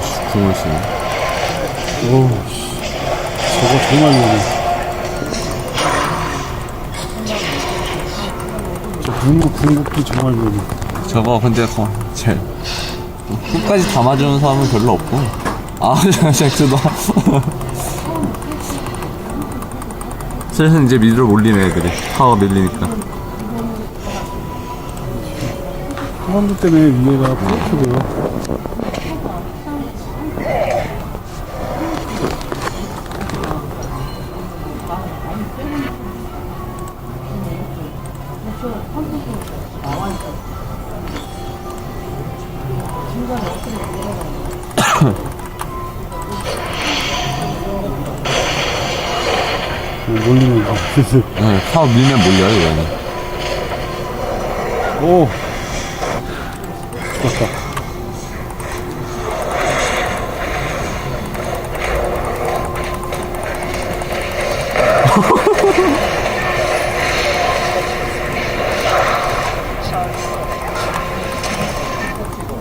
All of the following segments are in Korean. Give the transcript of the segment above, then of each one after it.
씨, 궁을 쓰네. 오, 씨. 저거 정말 위험해. 저 궁극, 궁극기 정말 위험해. 저거 근데 거, 제 끝까지 담아주는 사람은 별로 없고. 아, 잭스도. 슬슬 이제 미드로 몰리네, 애들이. 파워 밀리니까. 사람들 때문에 위에가 보 몰리는 거. 네, 파워 밀면 몰려요, 이거는. 오! 죽었다.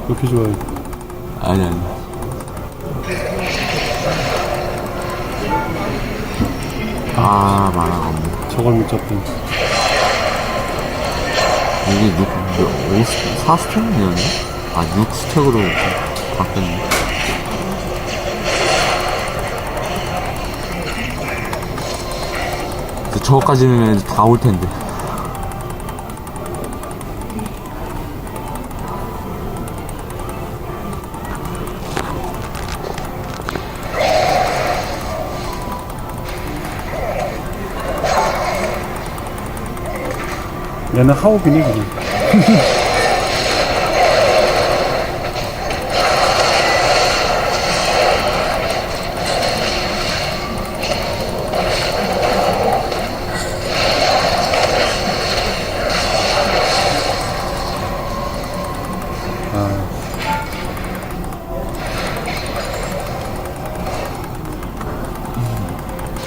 이렇게 좋아해. 아니, 아니. 아, 만화가 없네. 저걸 못 잡던. 이게 6, 5, 4스택이었나? 아, 6스택으로 바뀌었네. 근데 저거까지는 다 올 텐데. Ja, nach Hau bin ich. а,